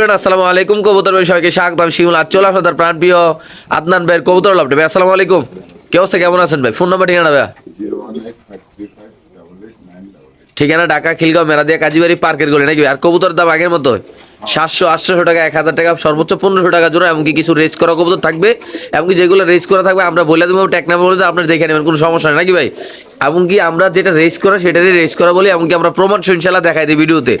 প্রিয় আসসালামু আলাইকুম, কবুতর ভাই, সবাইকে স্বাগতম। শিমুল আর চলে আসো তার প্রাণ প্রিয় আদনান ভাইয়ের কবুতর লাভ। ভাই, আসসালামু আলাইকুম। কে অবস্থা? কেমন আছেন ভাই? ফোন নাম্বার ঠিকানা ভাই? ঠিকানা ঢাকা খিলগাঁও মেরাদিয়া কাজীবাড়ি, পার্কের গলি, নাকি আর কবুতর দাম আগের মতো সাতশো, আটশোশো টাকা, এক হাজার টাকা, সর্বোচ্চ পনেরোশো টাকা জোড়া, এমনকি কিছু রেস করা কবুতর থাকবে। এমনকি যেগুলো রেস করা থাকবে, আমরা বলে দেবো টেক নাম্বার বলে আপনারা দেখে নেবেন, কোনো সমস্যা নাকি ভাই? এমনকি আমরা যেটা রেস করা, সেটারই রেস করা বলি, এমনকি আমরা প্রমাণ ইনশাল্লাহ দেখাই দিই ভিডিওতে।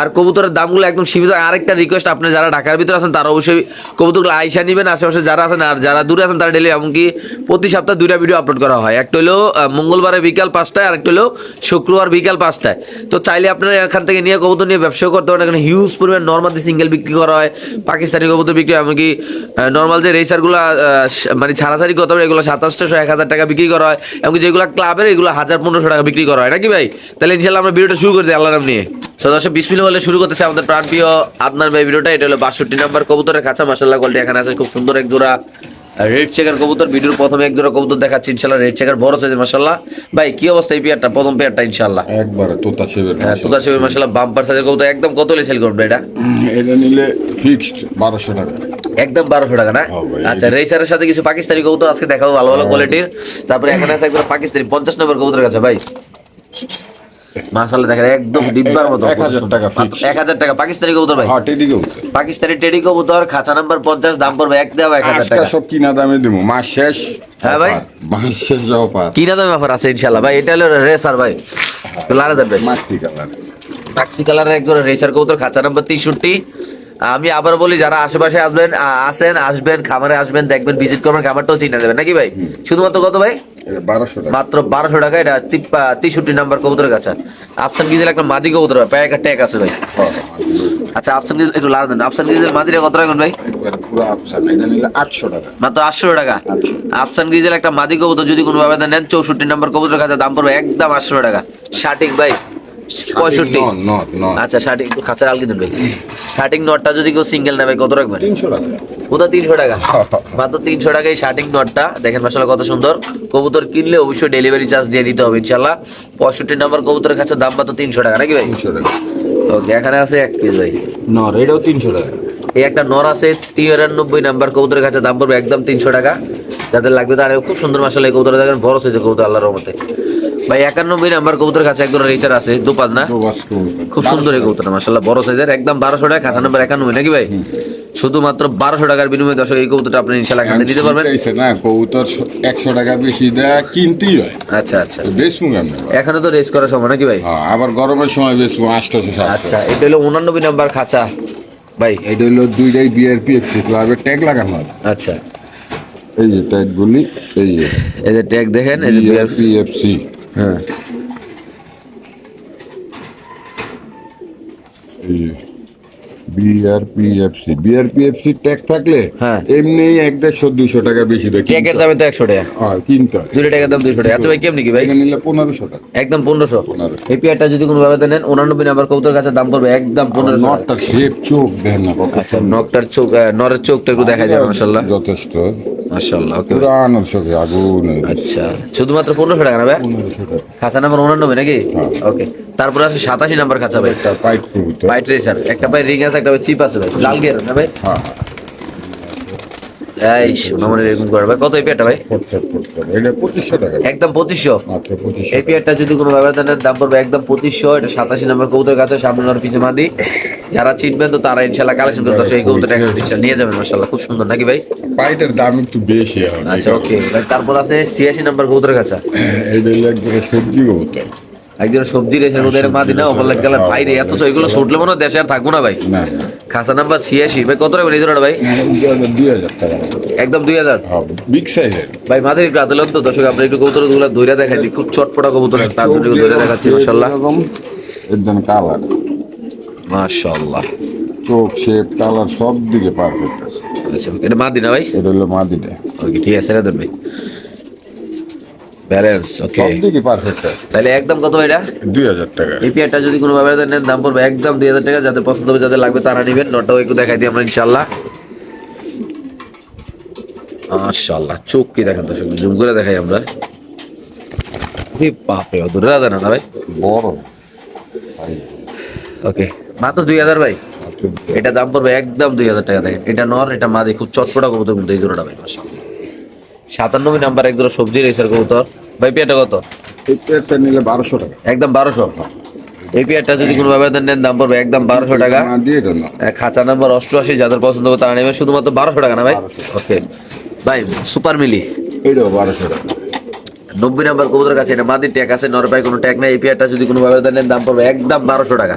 আর কবুতরের দামগুলো একদম সীমিত আরেকটা রিকোয়েস্ট আপনি যারা ঢাকার ভিতরে আছেন, তারা অবশ্যই কবুতরগুলো আইসা নেবেন, আশেপাশে যারা আছেন, আর যারা দূরে আছেন, তারা ডেলি এমনকি প্রতি সপ্তাহে দুইটা ভিডিও আপলোড করা হয়। একটা হলো মঙ্গলবারে বিকাল পাঁচটায় আর একটা হলো, শুক্রবার বিকাল পাঁচটায়। তো চাইলে আপনারা এখান থেকে নিয়ে কবুতর নিয়ে ব্যবসা করতে পারেন, এখানে হিউজ পরিমাণ নর্মাল যে সিঙ্গেল বিক্রি করা হয়, পাকিস্তানি কবুতর বিক্রি হয়, এমনকি নর্মাল যে রেসারগুলো মানে ছাড়াছাড়ি কত এগুলো সাতাশটাশো এক হাজার টাকা বিক্রি করা হয়, এমনকি যেগুলো ক্লাবের এগুলো হাজার পনেরোশো টাকা বিক্রি করা হয়, নাকি ভাই? তাহলে ইনশাল্লাহ আমরা ভিডিওটা শুরু করছি আল্লাহ নাম নিয়ে। তো দর্শক মিনিট বলে শুরু করতেছে আমাদের প্রাণপ্রিয় আপনার ভাই ভিডিওটা, এটা হলো বাষট্টি নাম্বার কবুতরের কাঁচা মাসাল্লাহ কোয়ালিটি এখানে আছে, খুব সুন্দর এক জোড়া রেড চেকার কবুতর ভিডিওর প্রথমে এক জোড়া কবুতর দেখাচ্ছি ইনশাল্লাহ রেড চেকার বড় সাইজ মাসাল্লাহ ভাই কি অবস্থা এই পেয়ারটা? প্রথম পেয়ারটা ইনশাল্লাহ একবারে তোতা সেবের হ্যাঁ তোতা সেবের মাসাল্লাহ বাম্পার সাইজের কবুতর একদম কত হলে সেল করবে এটা? এটা নিলে ফিক্সড বারোশো টাকা। একদম বারোশো টাকা না? হ্যাঁ আচ্ছা রেসারের সাথে কিছু পাকিস্তানি কবুতর আজকে দেখাবো ভালো ভালো কোয়ালিটির তারপরে এখানে আছে একবার পাকিস্তানি পঞ্চাশ নম্বর কবুতরের কাছে ভাই। দেখেন একদম ডিব্বার মতো এক হাজার টাকা এক হাজার টাকা। পাকিস্তানি কবুতর ভাই। হ্যাঁ টেডি পাকিস্তানি টেডি কবুতর খাঁচা নাম্বার পঞ্চাশ দাম পড়বে এক দেওয়া এক হাজার টাকা। সব কিনা দামে দিব মাস শেষ হ্যাঁ ভাই। মাস শেষ অফার। কি না দামে অফার আছে ইনশাল্লাহ ভাই এটা হলো রেসার ভাই। লারে দেন ভাই। মাটি কালার টাক্সি কালারের একজন রেসার কবুতর খাঁচা নাম্বার তেষট্টি। আমি আবার বলি যারা আশেপাশে আসবেন আসেন আসবেন খামারে আসবেন দেখবেন ভিজিট করবেন খামারটাও চিনা যাবে নাকি ভাই? শুধুমাত্র কত ভাই? মাত্র বারোশো টাকা এটা তেষট্টি নাম্বার কবুতরের কাছে। আফসান গিজেল একটা মাদি কবুতর ভাই পায়ে একটা ট্যাগ আছে ভাই। হ্যাঁ, আচ্ছা আফসান গিজেল একটু লাল দেন। আফসান গিজেল মাদিরা কত রাখবেন ভাই? আটশো টাকা। মাত্র আটশো টাকা? আফসান গ্রিজেল একটা মাদি কবুতর যদি কোনোভাবে নেন চৌষট্টি নাম্বার কবুতরের কাছে দাম পড়বে একদম আটশো টাকা। সঠিক ভাই পঁয়ষট্টি। নন নন আচ্ছা একটু খাঁচার আলগি ভাই শার্টিং নটটা যদি কেউ সিঙ্গেল নেবে কত রাখবেন? কোথাও তিনশো টাকা। মাত্র তিনশো টাকায় শার্টিং নটটা দেখেন মাসাল্লাহ কত সুন্দর। কবুতর কিনলে অবশ্যই ডেলিভারি চার্জ দিয়ে দিতে হবে ইনশাল্লাহ পঁয়ষট্টি নাম্বার কবুতরের কাছে দাম মাত্র তিনশো টাকা নাকি ভাই? ওকে এখানে আছে এক পিস ভাই। নর এটাও তিনশো টাকা। এই একটা নর আছে তিরানব্বই নাম্বার কবুতরের কাছে দাম পড়বে একদম তিনশো টাকা। যাদের লাগবে তারা খুব সুন্দর মাসাল এই কবুতর দেখেন বড় সাইজের কবুতর আল্লাহর রহমতে। ভাই একানব্বই নাম্বার কবুতরের কাছে একজন রেসার আছে দুপাত না? খুব সুন্দর এই কবুতর মাসাল্লাহ বড় সাইজের একদম বারোশো টাকা খাঁচা নাম্বার একানব্বই নাকি ভাই? শুধুমাত্র বারোশো টাকার বিনিময়ে দর্শক এই কবুতরটা আপনি ইনশাল্লাহ এখানে দিতে পারবেন। না কবুতর একশো টাকা বেশি দেয় কিনতেই হয়। আচ্ছা আচ্ছা। বেচবো কেমন এখানে তো রেস করার সময় নাকি ভাই? হ্যাঁ আবার গরমের সময় বেচবো আটশোশো আচ্ছা এটা হলো উনানব্বই নাম্বার খাঁচা ভাই। এটা হলো দুইটাই বিআরপি একটু ক্লাবে ট্যাগ লাগানো আচ্ছা। এই যে ট্যাগগুলি এই যে। এই যে ট্যাগ দেখেন এই যে বিআরপি এফসি হ্যাঁ। এই যে BRP FC BRP FC tag থাকলে হ্যাঁ। এমনি এক দেড়শো দুইশো টাকা বেশি দেয় ট্যাগের দামে তো একশো টাকা। হ্যাঁ কিনতে হয়। দুটো টাকার দাম দুইশো টাকা। আচ্ছা ভাই কেমনি কি ভাই? নিলে পনেরোশো টাকা। একদম পনেরোশো। পনেরো। এই পেয়ারটা যদি কোনো ভাবে নেন উনানব্বই নাম্বার কবুতর কাছে দাম পড়বে একদম পনেরোশো। নটটার শেপ চোখ দেখেন না আচ্ছা নকটার চোখ নরের চোখটা একটু দেখা যায় মাসাল্লাহ যথেষ্ট। মাসাল্লাহ ওকে। পুরানো চোখে আগুন। আচ্ছা শুধুমাত্র পনেরোশো টাকা না ভাই? খাঁচা নাম্বার উনানব্বই নাকি? হ্যাঁ। ওকে তারপরে আছে সাতাশি নাম্বার খাঁচা ভাই। কবুতর হোয়াইট রেসার একটা ভাই রিং আছে একটা ভাই চিপ আছে ভাই লাল গিয়ার না ভাই? হ্যাঁ। এই সোনামণি এরকম করে। ভাই কত এই পেয়ারটা ভাই? ফুটফুট ফুটফুট এটা পঁচিশশো টাকা একদম পঁচিশশো। এই পেয়ারটা যদি কোনো ব্যবহার দাম পড়বে একদম পঁচিশশো। এটা সাতাশি নম্বর কবুতর কাছে সামনে আর পিছনে মাদি। যারা চিনবেন তো তারা ইনশাল্লাহ কালেকশন করতে এই ইনশাল্লাহ নিয়ে যাবেন মাসাল্লাহ খুব সুন্দর নাকি ভাই? পাইটের দাম একটু বেশি আচ্ছা ওকে। তারপর আছে ছিয়াশি নম্বর কবুতরের কাছে। এটা সবজি কবুতর। একজন সবজি রেসের মধ্যে এর মাদি না ওভার গেলে বাইরে এত এগুলো ছুটলে মনে দেশে আর থাকব না ভাই। খাসা নাম্বার ছিয়াশি ভাই কত এই জোড়াটা ভাই? টাকা একদম দুই হাজার। বিগ সাইজের ভাই মাদের একটু আদলেন তো দর্শক আপনি একটু কবুতরগুলো ধরে দেখাই খুব চটপটা কবুতর তার দুটো ধরে দেখাচ্ছি এরকম একদম কালার মাশাল্লাহ চোখ শেপ কালার সব দিকে পারফেক্ট আছে। আচ্ছা এটা মাদি না ভাই? এটা হলো মাদিটা। ওকে ঠিক আছে রেখে ভাই। ব্যালেন্স ওকে সবদিকে পারফেক্ট তাহলে একদম কত এটা? দুই হাজার টাকা। এই পেয়ারটা যদি কোনো ভাবে নেন দাম পড়বে একদম দুই হাজার টাকা। যাদের পছন্দ হবে যাদের লাগবে তারা নেবেন। নটাও একটু দেখাই দিই আমরা ইনশাল্লাহ মাশাল্লাহ চোখ কি দেখেন দর্শক জুম করে দেখাই আমরা। বাপরে রাজা না ভাই? বড়। ওকে মাত্র দুই হাজার ভাই? এটা দাম পড়বে একদম দুই হাজার টাকা দেখেন। এটা নর এটা মাদি খুব চটপটা কবুতর কিন্তু এই জোড়াটা ভাই মাশাআল্লাহ। সাতানব্বই নাম্বার এক জোড়া সবজি রেসার কবুতর। ভাই পেয়ারটা কত? এই পেয়ারটা নিলে বারোশো টাকা। একদম বারোশো। এই পেয়ারটা যদি কোনো ব্যবধান নেন দাম পড়বে একদম বারোশো টাকা। না দিয়ে এটা না। খাঁচা নাম্বার অষ্টআশি যাদের পছন্দ হবে তারা নেবে। শুধুমাত্র বারোশো টাকা না ভাই? ওকে ভাই সুপার মিলি এটাও বারোশো টাকা। নব্বই নাম্বার কবুতর কাছে এটা মাদির ট্যাগ আছে নর কোনো ট্যাগ নাই। এই পেয়ারটা যদি কোনো ব্যবধান নেন দাম পড়বে একদম বারোশো টাকা।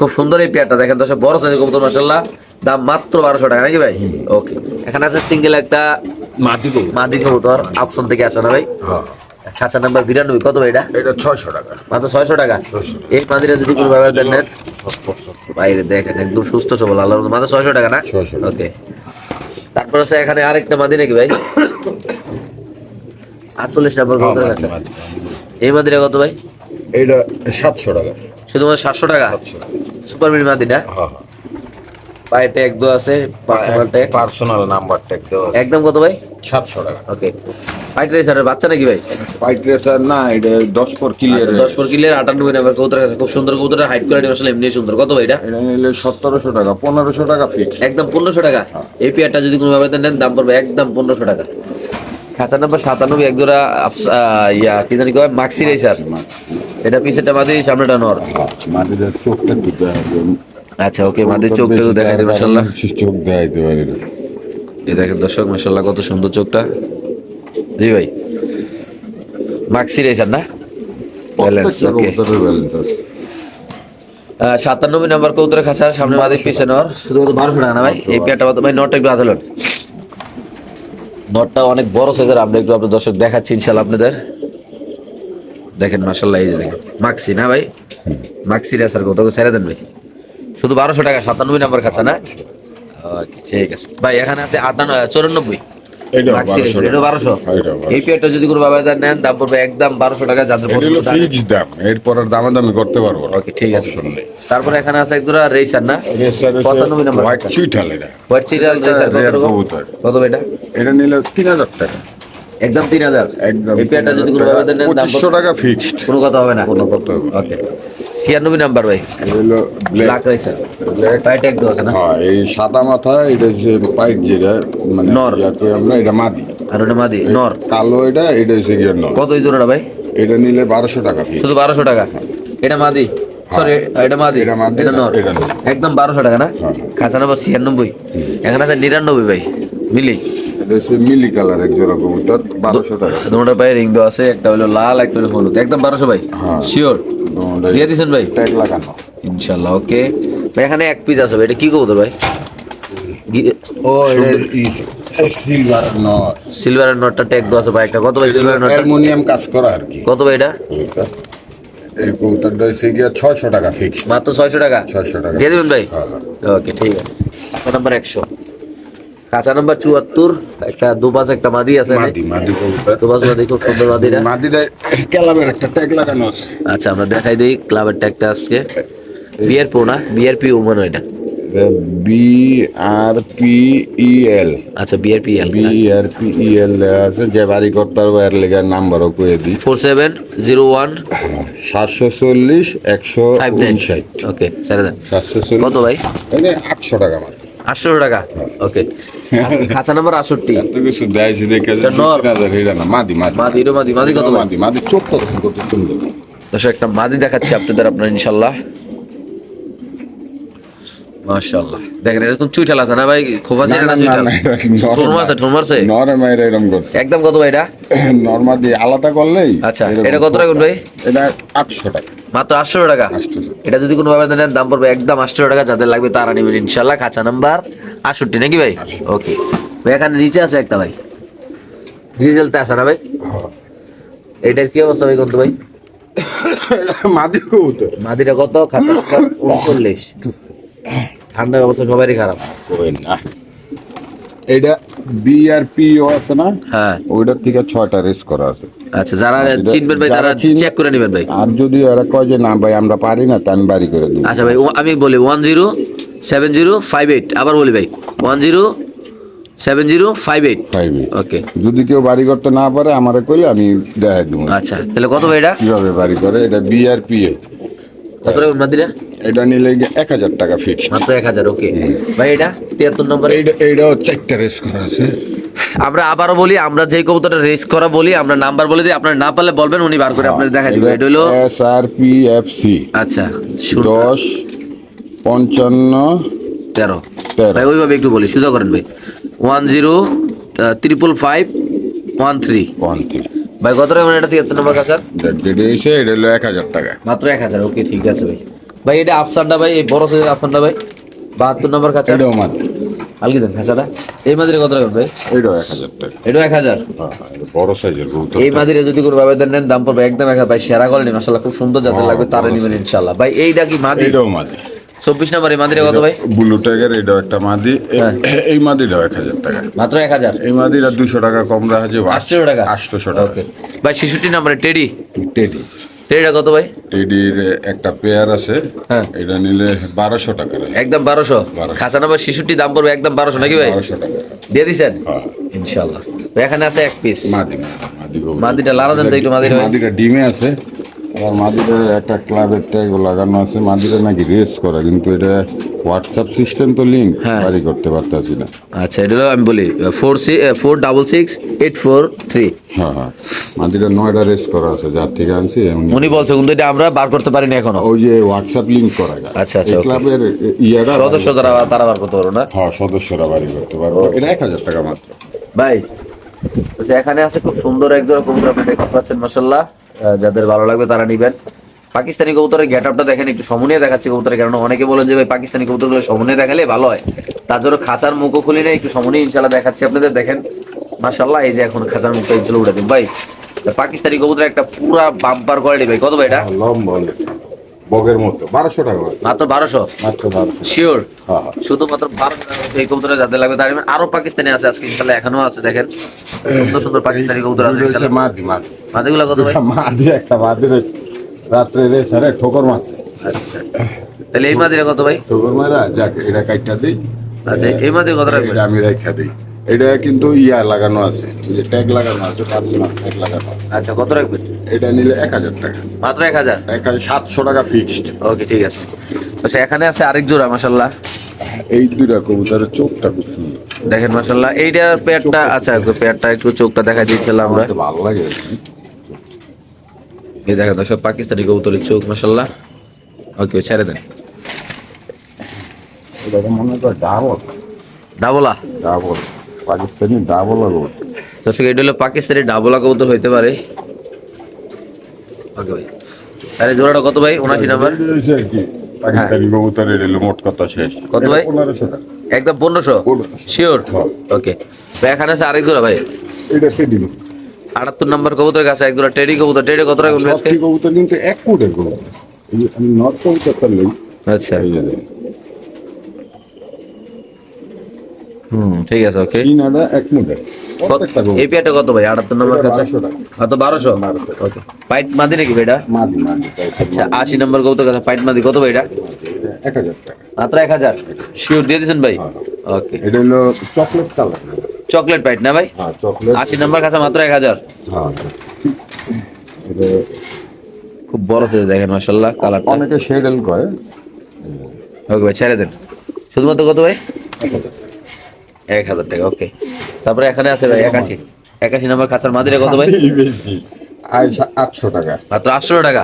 খুব সুন্দর এই পেয়ারটা। দেখেন দশ বড় সাইজের কবুতর মাসাল্লাহ দাম মাত্র বারোশো টাকা নাকি ভাই? ওকে এখানে আছে সিঙ্গেল একটা মাদি কবুতর। আকসন থেকে আসা না ভাই? হ্যাঁ। খাঁচা নাম্বার বিরানব্বই কত ভাই এটা? এটা ছয়শো টাকা। মাত্র ছয়শো টাকা? এই মাদিরা যদি কোনো নেন। বাইরে দেখেন একদম সুস্থ সবল রহমতে। মাত্র ছয়শো টাকা না? 600 ওকে। তারপর আছে এখানে আরেকটা মাদি নাকি ভাই? আটচল্লিশ নাম্বার হ্যাঁ, কবুতর কাছে। এই মাদিরা কত ভাই? এটা সাতশো টাকা। শুধুমাত্র সাতশো টাকা? সুপার মাদিটা? হ্যাঁ পায়ে ট্যাগ দো আছে personal tag. Personal number tag দেওয়া একদম কত ভাই? সাতশো টাকা। ওকে ফাইট রেসারের বাচ্চা নাকি ভাই? পাইট রেসার না এটা দশ পর ক্লিয়ার আচ্ছা, দশ পর কিলের আটানব্বই নাম্বার কবুতর আছে খুব সুন্দর কবুতরের হাইট কোয়ালিটি আসলে এমনি সুন্দর। কত ভাই এটা? এটা নিলে সতেরোশো টাকা পনেরোশো টাকা ফিক্স একদম পনেরোশো টাকা। এই পেয়ারটা যদি কোনো নেন দাম পড়বে একদম পনেরোশো টাকা। খাঁচা নাম্বার সাতানব্বই এক জোড়া ইয়া কি জানি কয়? মাক্সি রেসার এটা মাদি সামনেটা নর। হবে আচ্ছা ওকে মাদির চোখটা একটু দেখাই দেবে চোখ না। এই দেখেন দর্শক মাসাল্লাহ কত সুন্দর চোখটা। জি ভাই। মাক্সি রেসার না? ব্যালেন্স ওকে সাতানব্বই নাম্বার কৌতরে খাঁচা সামনে মাদির পিছে নর। শুধুমাত্র বারোশো টাকা না ভাই এই পেয়ারটা ভাই নটটা একটু আদালত নটটা অনেক বড় সাইজের আমরা একটু আপনার দর্শক দেখাচ্ছি ইনশাল্লাহ আপনাদের। দেখেন মাসাল্লাহ এই যে দেখেন। মাক্সি না ভাই? মাক্সি রেসার কত? ছেড়ে দেন ভাই। শুধু বারোশো টাকা সাতানব্বই নাম্বার খাঁচা না? ঠিক আছে। ভাই এখানে আছে আটান্ন চৌরানব্বই। এই পেয়ারটা যদি কোনো বাবা নেন দাম পড়বে একদম বারোশো টাকা যাদের দাম এরপর আর দামাদামি করতে পারব ওকে ঠিক আছে। তারপরে এখানে আছে এক জোড়া রেসার না? পঁচানব্বই নাম্বার হোয়াইট সুইটাল এটা হোয়াইট রেসার Rare কত এটা? এটা নিলে তিন হাজার টাকা। একদম তিন হাজার। একদম এই পেয়ারটা যদি কোনো নেন দাম পঁচিশশো টাকা ফিক্সড কোনো কথা হবে না। কোনো কথা হবে ওকে ছিয়ানব্বই নাম্বার ভাই। হলো ব্ল্যাক রেসার পাইট একদম আছে না? হ্যাঁ এই সাদা মাথা এটা যে পাইট যেটা মানে নর। ইয়াতে আমরা এটা মাদি। আর ওটা মাদি নর কালো এটা এটা হচ্ছে গিয়ে নর কত জোড়াটা ভাই? এটা নিলে বারোশো টাকা শুধু বারোশো টাকা? এটা মাদি? সরি এটা মাদি? এটা নর এটা একদম বারোশো টাকা না? হ্যাঁ। খাসা নাম্বার ছিয়ানব্বই। এখানে আছে নিরানব্বই ভাই। মিলি। মিলি কালার এক জোড়া কবুতর বারোশো টাকা। রিং দেওয়া আছে একটা হলো লাল একটা হলো হলুদ। একদম বারোশো ভাই? হ্যাঁ। শিওর দিয়ে দিছেন ভাই? ট্যাগ লাগানো। ইনশাল্লাহ ওকে। ভাই এখানে এক পিস আছে ভাই এটা কি কবুতর ভাই? ও সিলভার নর সিলভারের নটটা ট্যাগ দেওয়া আছে ভাই একটা। কত ভাই সিলভারের নটটা অ্যালুমিনিয়াম কাজ করা আর কি। কত ভাই এটা? এই কবুতরটা হচ্ছে গিয়ে ছয়শো টাকা ফিক্স মাত্র ছয়শো টাকা? ছয়শো টাকা। দিয়ে দেবেন ভাই? হ্যাঁ। ওকে ঠিক আছে। নাম্বার একশো। কাঁচা নাম্বার চুয়াত্তর একটা দুপাশ একটা মাদি আছে দুপাশ মাদি খুব সুন্দর মাদিরা ক্যালামের একটা ট্যাগ লাগানো আছে। আচ্ছা আমরা দেখাই দিই ক্লাবের ট্যাগটা আজকে। বিয়ার পো না? পি উমান এটা B R P E L আচ্ছা বিয়ার P L B R P E L আছে যে বাড়ি করতে পারব এর লেগে নাম্বারও কয়ে দিই। ফোর সেভেন জিরো ওয়ান সাতশো চল্লিশ একশো ওকে কত ভাই? আটশো টাকা মাত্র। আটশো টাকা। ওকে। খাঁচা নাম্বার আটষট্টি। মাদি মাদি। মাদি মাদি মাদি কত? মাদি মাদি চোখটা কত সুন্দর দর্শক একটা মাদি দেখাচ্ছি আপনাদের আপনার ইনশাল্লাহ। মাশাআল্লাহ। দেখেন এটা তো চুইঠাল আছে না ভাই? না, চুইঠাল? এরকম করছে। একদম কত ভাই এটা? নর্মাল দিয়ে আলাদা করলেই আচ্ছা এটা কত টাকা ভাই? এটা আটশো টাকা। মাত্র আটশো টাকা। 800 এটা যদি কোনো ভাবে নেন দাম পড়বে একদম আটশো টাকা যাদের লাগবে তারা নেবেন ইনশাল্লাহ কাঁচা নাম্বার আটষট্টি নাকি ভাই? ওকে। ভাই এখানে নিচে আছে একটা ভাই। রিজেলতে আসে না ভাই? এটার কি অবস্থা ভাই কত ভাই? মাদি মাদিটা কত? খাঁচা উনচল্লিশ। ঠান্ডার অবস্থা সবারই খারাপ। না। এটা বি আর পি ও আছে না? হ্যাঁ। ওইটার থেকে ছয়টা রেস করা আছে। আচ্ছা যারা চিনবেন ভাই তারা চেক করে নেবেন ভাই। আর যদি ওরা কয় যে না ভাই আমরা পারি না তা আমি বাড়ি করে দেবো আচ্ছা ভাই আমি বলি one zero seven zero five eight আবার বলি ভাই। One zero seven zero five eight five okay যদি কেউ বাড়ি করতে না পারে আমারে কইলে আমি দেখাই দেবো। আচ্ছা তাহলে কত ভাই এটা? কীভাবে বাড়ি করে? এটা বি আর পি এ। কত মাদিরা এটা নিলে এক হাজার টাকা ফিক্স মাত্র এক হাজার ওকে ভাই এটা? তিয়াত্তর নম্বর? এইটা এইটাও চারটা রেস করা আছে। আমরা আবারও বলি আমরা যে কবুতরটা রেস করা বলি আমরা নাম্বার বলে দিই। আপনার না পারলে বলবেন উনি বার করে আপনাদের দেখা দিবে। এটা হলো S R P F C আচ্ছা দশ পঞ্চান্ন তেরো। ভাই ওইভাবে একটু বলি সোজা করেন ভাই। One zero triple five one three one three ভাই কত টাকা মানে এটা তিয়াত্তর নম্বর কাছার যেটা এসে এটা হলো এক হাজার টাকা। মাত্র এক হাজার ওকে ঠিক আছে ভাই। ভাই এটা আফসানটা ভাই এই বড় সাইজের আফসানটা ভাই। বাহাত্তর নম্বর কাছে এটাও মাত্র আলগি দেন খাঁচাটা? এই মাদিরে কত টাকা ভাই? এটাও এক হাজার টাকা। এটাও এক হাজার? হ্যাঁ, হ্যাঁ, এটা বড় সাইজের এই মাদিরে যদি কোনো ব্যবধান নেন দাম পড়বে একদম এক। হাজার ভাই সেরা কোয়ালিটি মাসাল্লাহ খুব সুন্দর জাতের লাগবে তারা নিবেন ইনশাল্লাহ ভাই এইটা কি মাদি? এটাও মাদি। চব্বিশ নম্বর এই মাদিরে কত ভাই? ব্লু ট্যাগের এটাও একটা মাদি। হ্যাঁ। এই মাদিটাও এক হাজার টাকা। মাত্র এক হাজার? এই মাদিরা দুশো টাকা কম রাখা যাবে। আটশো টাকা? আটশোশো টাকা। ওকে। ভাই শিশুটি নাম্বারে টেডি? টেডি। টেডিটা কত ভাই? টেডির একটা পেয়ার আছে। হ্যাঁ। এটা নিলে বারোশো টাকা একদম বারোশো? 1200 খাসা নাম্বার শিশুটি দাম পড়বে একদম বারোশো নাকি ভাই? দিয়ে দিছেন? হ্যাঁ। ইনশাল্লাহ এখানে আছে এক পিস মাদি। মাদিটা লালা দেন তো একটু মাদিটা। মাদিটা ডিমে আছে। আর মাদিটা একটা ক্লাবের ট্যাগ লাগানো আছে মাদিটা নাকি রেস করা কিন্তু এটা হোয়াটসঅ্যাপ সিস্টেম তো লিঙ্ক হ্যাঁ। বাড়ি করতে পারতেছি না। আচ্ছা এটা আমি বলি four C four double six eight four three হ্যাঁ হ্যাঁ। নয়টা রেস করা আছে যার থেকে আনছি উনি বলছে কিন্তু এটা আমরা বার করতে পারিনি এখনও। ওই যে হোয়াটসঅ্যাপ লিঙ্ক করা আচ্ছা, আচ্ছা, এই okay. ক্লাবের ইয়েরা সদস্য তারা তারা বার করতে পারব না? হ্যাঁ সদস্যরা বাড়ি করতে পারব। এটা এক হাজার টাকা মাত্র। ভাই আচ্ছা, এখানে আছে খুব সুন্দর এক জোড়া কবুতর আপনি দেখতে পাচ্ছেন মাসাল্লাহ যাদের ভালো লাগবে তারা নিবেন। পাকিস্তানি কবুতরের গেট আপটা দেখেন, একটু সমনিয়ে দেখাচ্ছে কবুতরের কারণ অনেকে বলেন যে ভাই, পাকিস্তানি কবুতরগুলো সমনে দেখালে ভালো হয়। তার জন্য খাঁচার মুখও খুলি না একটু সমনে ইনশাল্লাহ দেখাচ্ছি আপনাদের। দেখেন মাসাল্লাহ এই যে এখন খাঁচার মুখটা ইনশাল্লাহ উঠে দিন। ভাই, পাকিস্তানি কবুতর একটা পুরা বাম্পার কোয়ালিটি ভাই। কত ভাই এটা? লম্বা। বগের মতো বারোশো টাকা মাত্র। বারোশো? মাত্র বারোশো। শিওর হ্যাঁ হ্যাঁ। শুধুমাত্র বারোশো টাকা এই কবুতরে যাদের লাগবে তার আরও পাকিস্তানি আছে আজকে ইনশাল্লাহ এখনও আছে দেখেন। সুন্দর সুন্দর পাকিস্তানি কবুতর আছে। মাদি মাদি। মাদিগুলা কত ভাই? মাদি একটা মাদি রাত্রে রে সারে ঠোকর মারছে। আচ্ছা। তাহলে এই মাদিরা কত ভাই? ঠোকর মারা যাক এটা কাইটা দিই। আচ্ছা এই মাদির কত রাখবেন আমি রেখা দিই। এটা কিন্তু ইয়া লাগানো আছে যে ট্যাগ লাগানো আছে ট্যাগ লাগানো আচ্ছা কত রাখবেন? এটা নিলে এক হাজার টাকা। মাত্র এক হাজার? এক হাজার সাতশো টাকা ফিক্সড ওকে ঠিক আছে। আচ্ছা এখানে আছে আরেক জোড়া মাসাল্লাহ এই দুইটা কবুতরের চোখটা দেখেন মাসাল্লাহ এইটার পেয়ারটা আচ্ছা পেয়ারটা একটু চোখটা দেখা দিচ্ছিলাম আমরা। ভালো লাগে এই দেখেন দর্শক পাকিস্তানি কবুতরের চোখ মাসাল্লাহ ওকে ছেড়ে দেন। ডাবল ডাবলা? ডাবল পাকিস্তানি ডাবল কবুতর দর্শক এটা হলো পাকিস্তানি ডাবলা কবুতর হইতে পারে। ওকে ভাই। আরে জোড়াটা কত ভাই? উনাশি নাম্বার। পাকিস্তানি কবুতরের এলো মোট শেষ। কত ভাই? একদম পনেরোশো? 1500 শিওর হ্যাঁ। ওকে ভাই এখানে আছে আরেক জোড়া ভাই। এটা সেদিন আটাত্তর নাম্বার কবুতরের কাছে এক জোড়া টেডি কবুতর। টেডি কত রাখবেন কবুতর কিন্তু এক কোটের কবুতর। আমি নর্থ কবুতরটা আচ্ছা এই যে দেখেন। হুম ঠিক আছে ওকে চীনাটা এক মুটের এই কবুতর কত ভাই? আটাত্তর নাম্বার কাছে? কত বারোশো? ওকে। পাইট মাদি নাকি ভাই এটা? মাদি মাদি আচ্ছা আশি নম্বর কবুতর কাছে পাইট মাদি কত ভাই এটা? এক হাজার মাত্র এক হাজার? শিওর দিয়ে দিয়েছেন ভাই? হ্যাঁ। ওকে এটা হলো চকলেট কালার। চকলেট পাইট না ভাই? হ্যাঁ আশি নম্বর কাছে মাত্র এক হাজার। হ্যাঁ খুব বড় সাইজ দেখেন মাসাল্লাহ কালারটা। অনেকে শেডেল কয়। ওকে ভাই ছেড়ে দেন। শুধুমাত্র কত ভাই? এক হাজার টাকা ওকে তারপরে এখানে আছে ভাই একাশি। একাশি নম্বর খাঁচার মাদিরে কত ভাই? আটশো টাকা। মাত্র আটশো টাকা?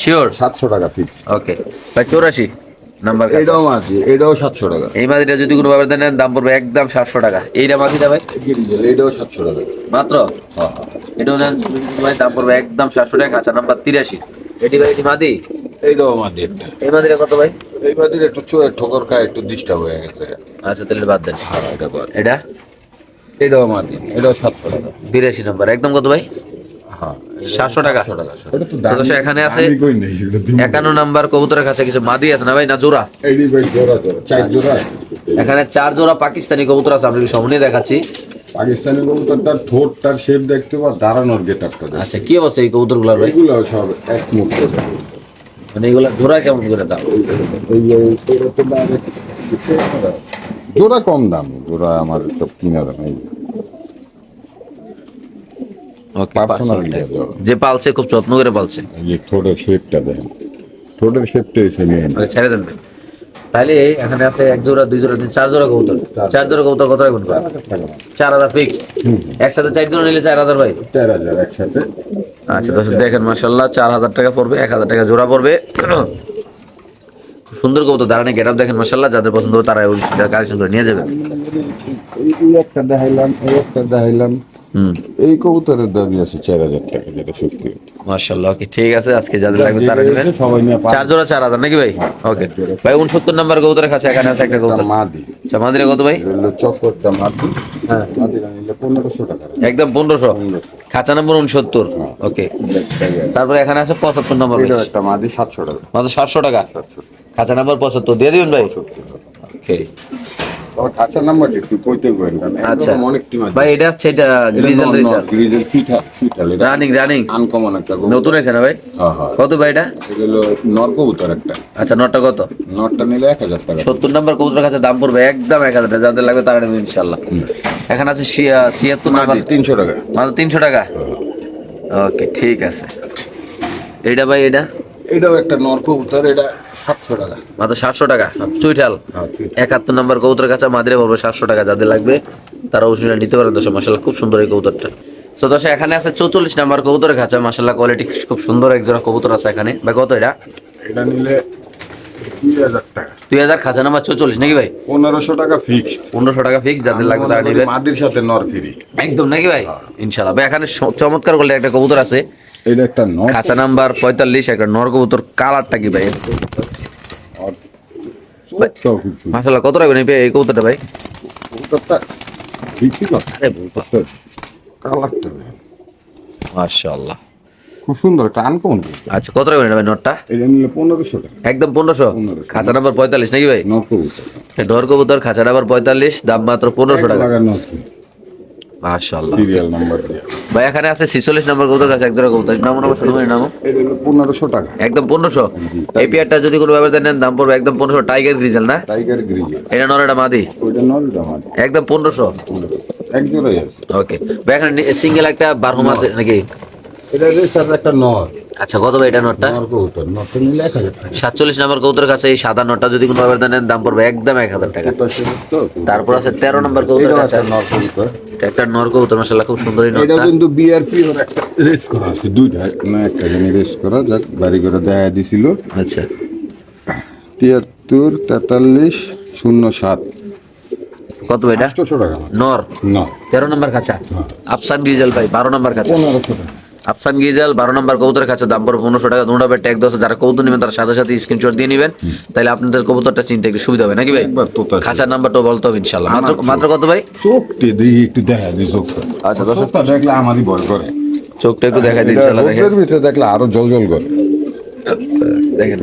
শিওর সাতশো টাকা ফিক্স ওকে ভাই চৌরাশি নাম্বার এটাও মাছি এটাও সাতশো টাকা। এই মাদিটা যদি কোনো ব্যাপার দেন দাম পড়বে একদম সাতশো টাকা। এইটা মাদিটা ভাই? এটাও সাতশো টাকা। মাত্র? হ্যাঁ হ্যাঁ। এটাও নেন ভাই দাম পড়বে একদম সাতশো টাকা খাঁচা নাম্বার তিরাশি। এটি ভাই এটি মাদি? এইটাও মাদি এই মাদিটা কত ভাই? একটু ঠোকর খায় একটু ডিস্টার্ব হয়ে গেছে। আচ্ছা তাহলে বাদ দেন। হ্যাঁ এটা কর এটা? এটাও মাদি এটাও সাতশো টাকা। বিরাশি নম্বর। একদম কত ভাই? হ্যাঁ সাতশো টাকা। সাতশো এখানে আছে। একান্ন নাম্বার কবুতরের কাছে কিছু মাদি আছে না ভাই না জোড়া? এখানে চার জোড়া পাকিস্তানি কবুতর আছে আমরা সামনে দেখাচ্ছি। পাকিস্তানি কবুতর তার ঠোঁটটার শেপ দেখতে বা দাঁড়ানোর গেট আচ্ছা কি অবস্থা এই কবুতরগুলার ভাই? এগুলো সব এক মুখ করে। মানে এগুলা জোড়া কেমন করে দাম? এই যে এটা তো direct- জোড়া কম দাম জোড়া আমার সব কিনা দাম। যে। পালছে। খুব যত্ন করে পালছে। যে ঠোঁটের শেপটা দেখেন ঠোঁটের শেপটা এসে নিয়ে ছেড়ে দেন তাহলে এখানে আছে এক জোড়া দুই জোড়া তিন চার জোড়া কবুতর। চার জোড়া কবুতর কত রাখবেন চার হাজার। ফিক্স একসাথে চার জোড়া নিলে চার হাজার ভাই? চার হাজার একসাথে। আচ্ছা দর্শক দেখেন মার্শাল্লাহ চার হাজার টাকা পড়বে এক হাজার টাকা জোড়া পড়বে। সুন্দর কবুতর দাঁড়ানি গেট দেখেন মার্শাল্লাহ যাদের পছন্দ তারা কালেকশন করে নিয়ে যাবেন এই একটা দেখাইলাম এই একটা দেখাইলাম। এই কবুতরের দামই আছে চার হাজার টাকা যেটা সত্যি। মার্শাল্লাহ ওকে ঠিক আছে আজকে যাদের লাগবে তারা নেবেন। চার জোড়া চার হাজার নাকি ভাই? ওকে। ভাই উনসত্তর নাম্বার কবুতরের কাছে এখানে আছে একটা কবুতর। মাদি আচ্ছা মাদিরা কত ভাই? চক্করটা মাদি। হ্যাঁ। পনেরোশো টাকা। একদম পনেরোশো। খাঁচা নম্বর উনসত্তর ওকে। তারপরে এখানে আছে পঁচাত্তর নম্বর একটা মাদি সাতশো টাকা। মাত্র সাতশো টাকা। খাঁচা নাম্বার পঁচাত্তর দিয়ে দিবেন ভাই? ওকে একটু কইতে আচ্ছা। অনেক টিম ভাই এটা হচ্ছে এটা গ্রিজেল রেসার গ্রিজেল ফিটা ফিটাল রানিং রানিং আনকমন একটা নতুন এখানে ভাই? হ্যাঁ হ্যাঁ। কত ভাই এটা? এটা একটা। আচ্ছা নটটা কত? নরটা নিলে এক হাজার টাকা। সত্তর নম্বর কবুতরের কাছে দাম পড়বে একদম এক হাজার টাকা। যাদের লাগবে তারা নেবে ইনশাল্লাহ এখানে আছে ছিয়া- ছিয়াত্তর নাম্বার। মাদি তিনশো টাকা। মাত্র তিনশো টাকা? ওকে ঠিক আছে। এইটা ভাই এটা এটাও একটা নর কবুতর এটা সাতশো টাকা। মাত্র সাতশো টাকা? চুইঠাল। হ্যাঁ, একাত্তর নম্বর কবুতরের কাছে মাদিরে পড়বে সাতশো টাকা যাদের লাগবে। তারা অবশ্যই নিতে পারেন দশ মাসাল্লাহ খুব সুন্দর এই কবুতরটা। তো দশ এখানে আছে চৌচল্লিশ নাম্বার কবুতরের কাছে মাসাল্লাহ কোয়ালিটি খুব সুন্দর এক কবুতর আছে এখানে। ভাই কত এটা? এটা নিলে দুই হাজার টাকা। দুই হাজার খাঁচা নাম্বার চৌচল্লিশ নাকি ভাই? পনেরোশো টাকা ফিক্সড পনেরোশো টাকা ফিক্স যাদের লাগবে তারা নেবে। মাদির সাথে নর ফ্রি। একদম নাকি ভাই? ইনশাল্লাহ ভাই এখানে চমৎকার করলে একটা কবুতর আছে। এটা একটা নর খাঁচা নাম্বার পঁয়তাল্লিশ একটা নর কবুতর কালারটা কি ভাই? মাসাল্লাহ কত রাখবেন এই কবুতরটা ভাই? কবুতরটা কালারটা মাশাআল্লাহ। খুব সুন্দর একটা আনকমন আচ্ছা কত রাখবেন ভাই নটটা এটা নিলে পনেরোশো টাকা। একদম পনেরোশো? 1500 খাঁচা নাম্বার পঁয়তাল্লিশ নাকি ভাই? নর কবুতর খাঁচা নাম্বার পঁয়তাল্লিশ দাম মাত্র পনেরোশো টাকা। মাশাআল্লাহ। সিরিয়াল নাম্বার ভাই এখানে আছে ছিচল্লিশ নম্বর কবুতর কাছে এক কবুতর নাম নাম শুরু নাম। এটা হলো পনেরোশো টাকা। একদম পনেরোশো? এই পেয়ারটা যদি কোনো ব্যাপারে নেন দাম পড়বে একদম পনেরোশো। টাইগার গ্রিজেল না? টাইগার এটা নরেটা মাদি? মাদি। একদম পনেরোশো? এক জোড়াই আছে। ওকে। ভাই এখানে সিঙ্গেল একটা বারো মাস নাকি? এটা রেসার একটা নর। আচ্ছা কত ভাই এটা নটটা নর কবুতর নরটা নিলে এক হাজার টাকা। সাতচল্লিশ নম্বর কবুতরের কাছে এই সাদা নটটা যদি কোনো নেন দাম পড়বে একদম এক হাজার টাকা। তো সেটা তো তারপর আছে তেরো নম্বর কবুতরের কাছে। নর কবুতর। একটা নর কবুতর মাসাল্লাহ খুব সুন্দর এই এটাও কিন্তু বিআরপি ওর একটা। রেস করা আছে দুইটা না একটা জানি রেস করা যাক বাড়ি করে দেখা দিছিল। আচ্ছা। তিয়াত্তর তেতাল্লিশ শূন্য সাত। কত ভাই এটা? নর। তেরো নম্বর কাছা আফসান গিজাল ভাই বারো নম্বর টাকা। আফসান গিজাল বারো নম্বর কবুতরের কাছে দাম পড়বে পনেরোশো টাকা। দুটো ট্যাগ দশ যারা কবুতর নেবেন তার সাথে সাথে স্ক্রিনশট দিয়ে নেবেন। তাহলে আপনাদের কবুতরটা চিনতে একটু সুবিধা হবে নাকি ভাই? খাঁচার নাম্বারটা বলতে হবে ইনশাল্লাহ মাত্র মাত্র কত ভাই? চোখটি দেখি একটু দেখা দিই চোখটা। আচ্ছা, চোখটা দেখলে আমারই ভয় করে। চোখটা একটু দেখা এটা ইনশাল্লাহ দেখেন। ভিতরে দেখলে আরও জল জল করে। দেখেন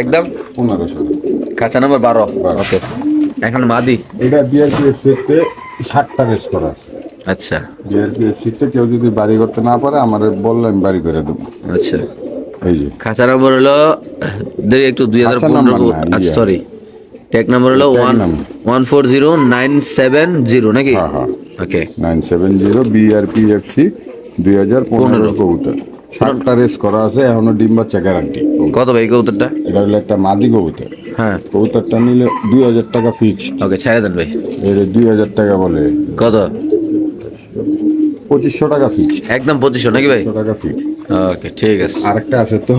একদম? খাঁচা নাম্বার বারো। ওকে। এখন মাদি। এটা রেস করা আচ্ছা। বিআরপিএফ সেটে কেউ যদি বাড়ি করতে না পারে আমার বললে আমি বাড়ি করে দেবো। আচ্ছা। এই যে। খাঁচা নম্বর হলো দেরি একটু দুই হাজার পনেরো আচ্ছা। সরি ট্যাগ নাম্বার হলো one. One four zero nine seven zero নাকি? হ্যাঁ হ্যাঁ। Okay nine seven zero BRPFC দুই হাজার পনেরো। কবুতর। ষাটটা রেস করা আছে এখনও ডিম বাচ্চা গ্যারান্টি কত ভাই কবুতরটা? এটা হলো একটা মাদি কবুতর। হ্যাঁ। কবুতরটা নিলে দুই হাজার টাকা ফিক্সড ওকে ছেড়ে দেন ভাই। দুই হাজার টাকা বলে। কত? পঁচিশশো টাকা ফিক্সড একদম পঁচিশশো নাকি ভাই? টাকা ফিক্সড ওকে ঠিক আছে। আরেকটা আছে তো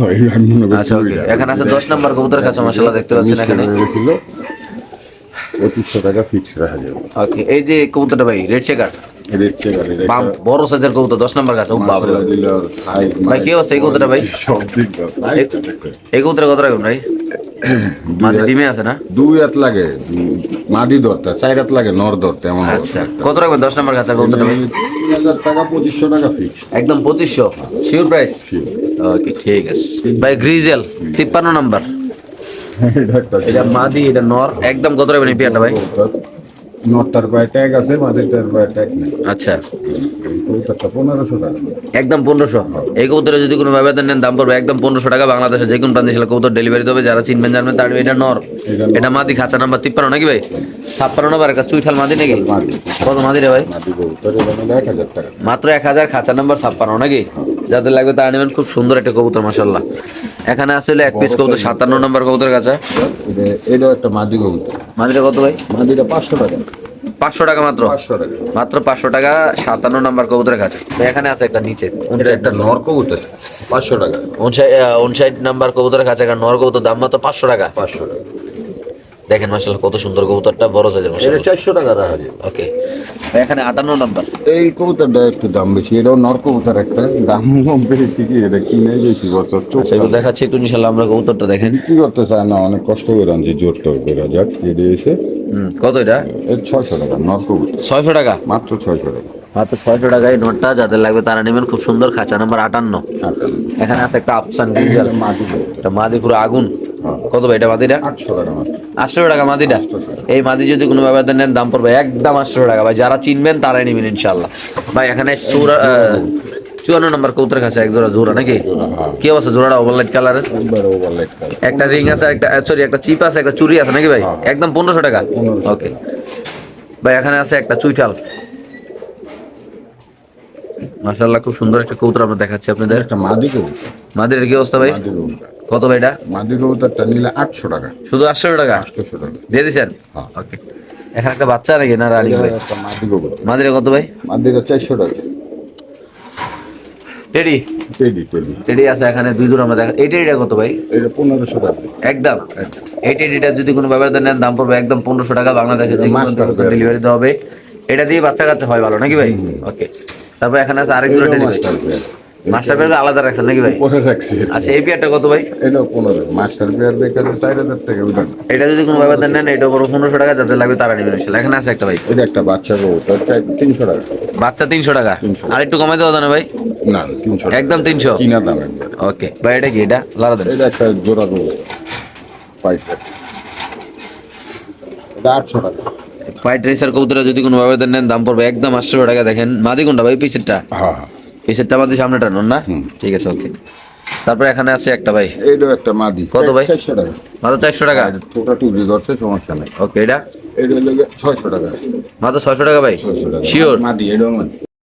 আচ্ছা ওকে এখানে আছে দশ নম্বর কবুতর কাছে মশলা দেখতে পাচ্ছেন এখানে। ছিল। পঁচিশশো টাকা ফিক্সড রাখা যাবে। ওকে এই যে কবুতরটা ভাই রেড চেকার বড় সাইজের কবুতর দশ নম্বর বাবা ভাই। কি অবস্থা এই কবুতরটা ভাই? আছে এই কবুতর কত রাখবেন ভাই? মানে ডিমে আছে না? দুই হাত লাগে মাদি ধরতে চার হাত লাগে নর ধরতে এমন আচ্ছা কত রাখবেন দশ নম্বর কবুতরটা ভাই টাকা পঁচিশশো টাকা ফিক্স একদম পঁচিশশো? শিওর প্রাইস ওকে ঠিক আছে। ভাই গ্রিজেল তিপ্পান্ন নাম্বার। এটা মাদি এটা নর একদম কত রাখবেন এই পেয়ারটা ভাই? নটার পায়ে ট্যাগ আছে মাদিরটার পায়ে ট্যাগ নেই। আচ্ছা। কবুতরটা পনেরোশো টাকা। একদম পনেরোশো। এই কবুতরে যদি কোনো ব্যবধান নেন দাম পড়বে একদম পনেরোশো টাকা। বাংলাদেশে যে কোনো প্রান্তে ছিল কবুতর ডেলিভারি দেবে। যারা চিনবেন জানবেন তার এটা নর। এটা মাদি খাঁচা নাম্বার তিপ্পান্ন নাকি ভাই? ছাপ্পান্ন নাম্বার একটা চুইঠাল মাদি নাকি? কত মাদি রে ভাই? মাত্র এক হাজার খাঁচা নাম্বার ছাপ্পান্ন নাকি? যাদের লাগবে তারা নেবেন। খুব সুন্দর একটা কবুতর মাসাল্লাহ এখানে আসলে এক পিস কবুতর সাতান্ন নম্বর কবুতর কাছে এটা- একটা মাদি কবুতর। মাদিটা কত ভাই? মাদিটা পাঁচশো টাকা। পাঁচশো টাকা মাত্র? পাঁচশো টাকা। মাত্র পাঁচশো টাকা সাতান্ন নম্বর কবুতরের কাছে এখানে আছে একটা নিচে। একটা নর কবুতর পাঁচশো টাকা। উনষাট নাম্বার কবুতরের কাছে একটা নর কবুতর দাম মাত্র পাঁচশো টাকা। পাঁচশো টাকা। দেখেন মাসাল্লাহ কত সুন্দর কবুতরটা বড় সাইজের এটা মাসাল্লাহ চারশো টাকা রাখা যায় ওকে। এখানে আটান্ন নাম্বার। এই কবুতরটা একটু দাম বেশি এটাও নর কবুতর একটা দাম কম বেশি কি এটা কিনে গেছি বছর চোখ আচ্ছা এগুলো দেখাচ্ছি একটু ইনশাল্লাহ আমরা কবুতরটা দেখেন। বিক্রি করতে চায় না অনেক কষ্ট করে আনছি জোর টোর করে যাক এটা এসে। হুম, কত এটা? এর ছয়শো টাকা নর কবুতর। ছয়শো টাকা? মাত্র ছয়শো টাকা। মাত্র ছয়শো টাকায় নোটটা যাদের লাগবে তারা নেবেন। খুব সুন্দর খাঁচা নাম্বার আটান্ন। এখানে আছে একটা আফসান ডিজিটাল মাটি এটা মাদি পুরো আগুন। হ্যাঁ। কত ভাই এটা মাদিটা? আটশো টাকা মাদিটা? এই মাদি যদি কোনো নেন দাম পড়বে একদম আটশো টাকা। ভাই যারা চিনবেন তারাই নেবেন ইনশাল্লাহ ভাই এখানে সুরা চুয়ান্ন নম্বর কৌতর কাছে এক জোড়া জোড়া নাকি? কি অবস্থা জোড়াটা ওভারলাইট কালারের একটা রিং আছে একটা সরি একটা চিপ আছে একটা চুরি আছে নাকি ভাই? একদম পনেরোশো টাকা? ওকে ভাই এখানে আছে একটা চুইঠাল। মাশাআল্লাহ খুব সুন্দর একটা কৌতর আমরা দেখাচ্ছি আপনাদের। একটা মাদি কবুতর। মাদের কি অবস্থা ভাই? কত ভাই এটা? মাদি কবুতরটা নিলে আটশো টাকা। শুধু আটশো টাকা? আটশোশো টাকা। দিয়ে দিচ্ছেন হ্যাঁ। ওকে। এখানে একটা বাচ্চা নাকি না রানি ভাই? মাদি কবুতর। মাদের কত ভাই? মাদিটা চারশো টাকা। টেডি? কেডি কেডি টেডি আছে এখানে দুই আমরা দেখা এই টেডিটা কত ভাই? এটা পনেরোশো টাকা। একদম। এই টেডিটা যদি কোনো ব্যবহার নেন দাম পড়বে একদম পনেরোশো টাকা। বাংলাদেশে ডেলিভারি দেওয়া হবে। এটা দিয়ে বাচ্চা কাচ্চা হয় ভালো নাকি ভাই? ওকে। তারপর এখানে আছে আরেক teddy master pair master pair আলাদা রাখছেন নাকি ভাই? পরে রাখছি। আচ্ছা এই পেয়ারটা কত ভাই? এটাও পনেরো। মাস্টার পেয়ার দেখে চার হাজার টাকা ওটা এটা যদি কোনো ব্যবহার নেন এটা পড়বে পনেরোশো টাকা যাদের লাগবে তারা নেবেন। এখানে আছে একটা ভাই। এটা একটা বাচ্চা কবুতর তিনশো টাকা। বাচ্চা তিনশো টাকা। আর একটু কমাই দেওয়া না ভাই? না তিনশো। একদম তিনশো? কিনা দাম ওকে। ভাই এটা কি? এটা দেন। এটা একটা জোড়া কবুতর। পাইকার এটা আটশো টাকা। হোয়াইট রেসার কবুতরা যদি কোনো ভাবে নেন দাম পড়বে একদম আটশো টাকা। দেখেন মাদি কোনটা ভাই পিসেরটা? হ্যাঁ হ্যাঁ। পিসেরটা মাদি সামনেটা নন না? ঠিক আছে ওকে। তারপরে এখানে আছে একটা ভাই। এইটা একটা মাদি। কত ভাই? চারশো টাকা। মাত্র চারশো টাকা? টোটা টুরি করছে সমস্যা নাই। ওকে এটা এটা লেগে ছয়শো টাকা। মাত্র ছয়শো টাকা ভাই? শিওর মাদি এটাও